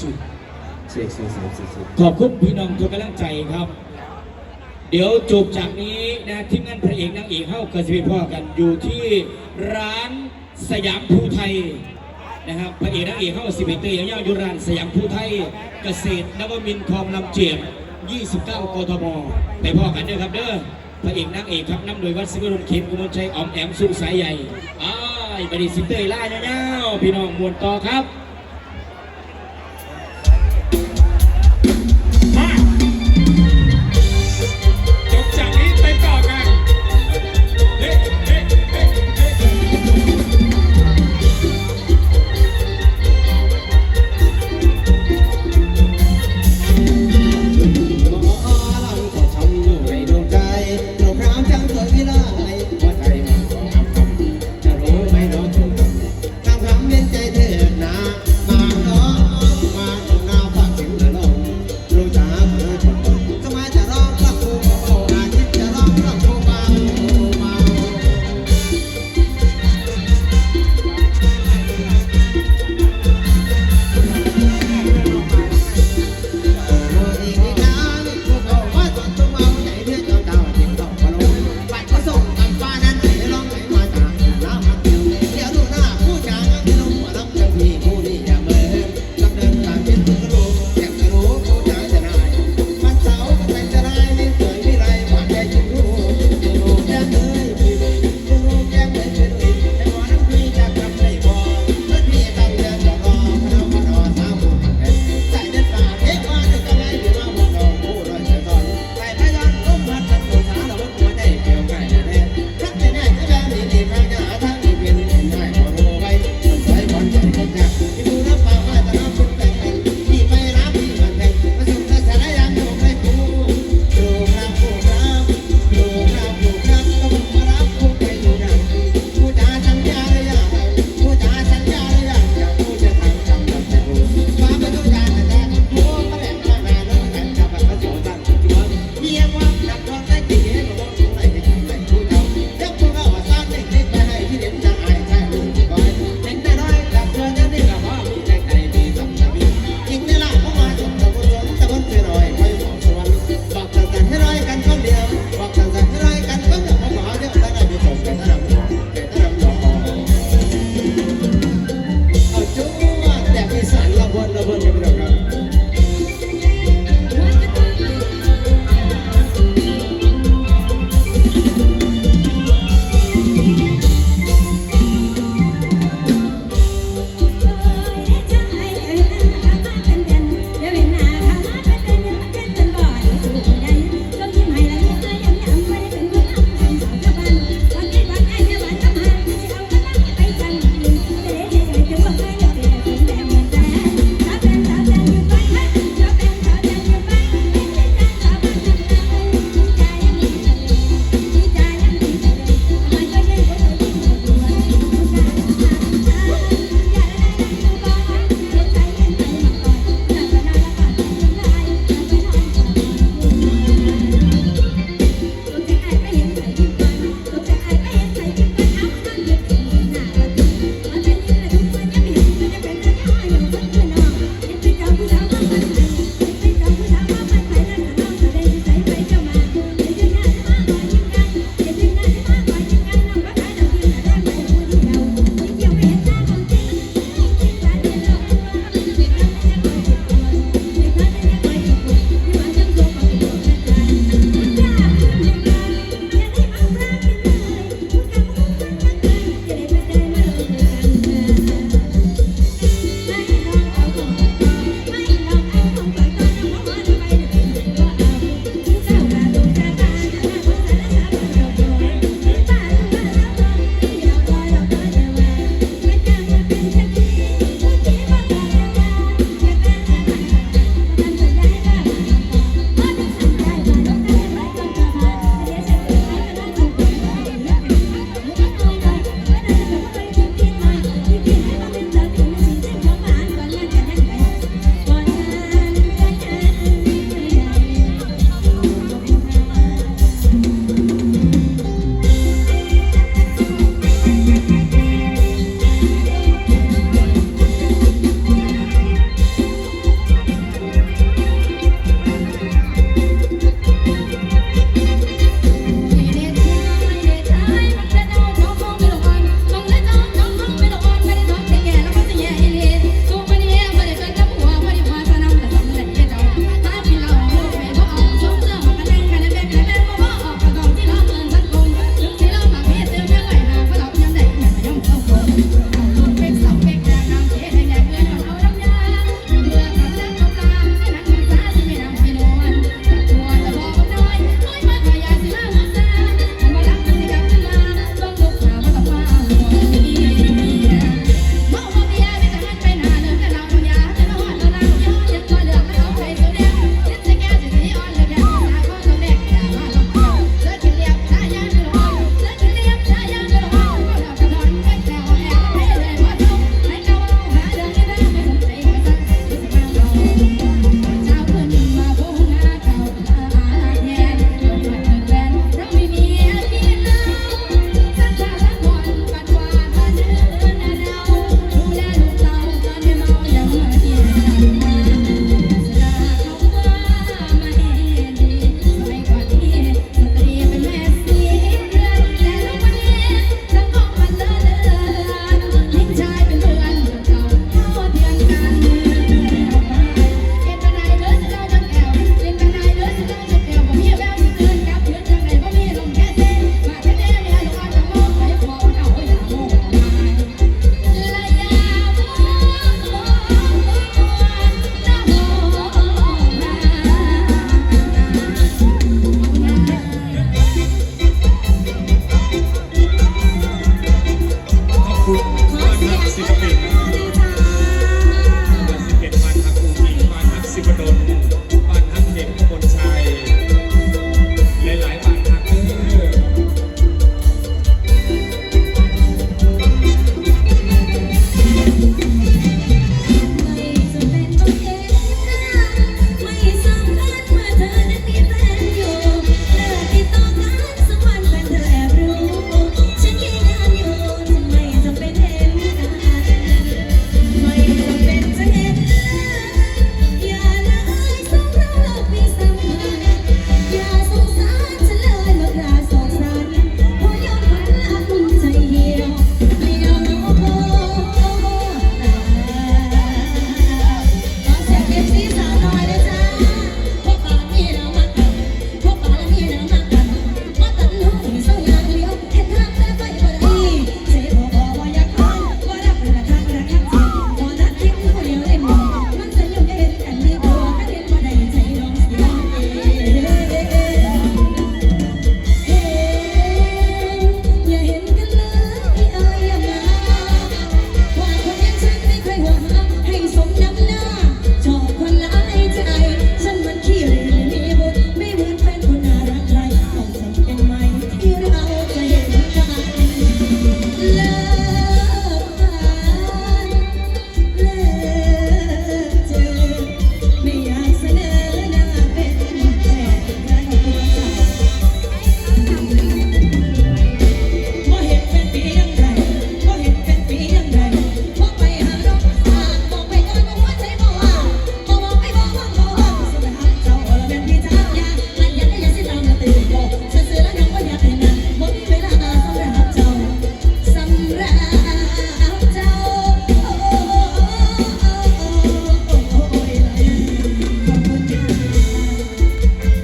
จุดเสีเสีเสีเสีเสีขอบคุณพี่น้องทุกกำลังใจครับ เดี๋ยวจบจากนี้นะทีมงานพระเอกนางเอกเข้าเกิดสิบพ่อกันอยู่ที่ร้านสยามภูไทยนะครับพระเอกนางเอกเข้าสิบเอ็ดเตยยาวอยู่ร้านสยามภูไทย เกษตรนวมินทร์คลองลำเจียม29 กทมไปพ่อกันเด้อครับเด้อพระเอกนางเอกครับนำโดยวัดสิวรงเขมกุมลชัยออมแอมสุขสายใหญ่อ้ายบดีสิเตยล่ายาๆพี่น้องมวลต่อครับ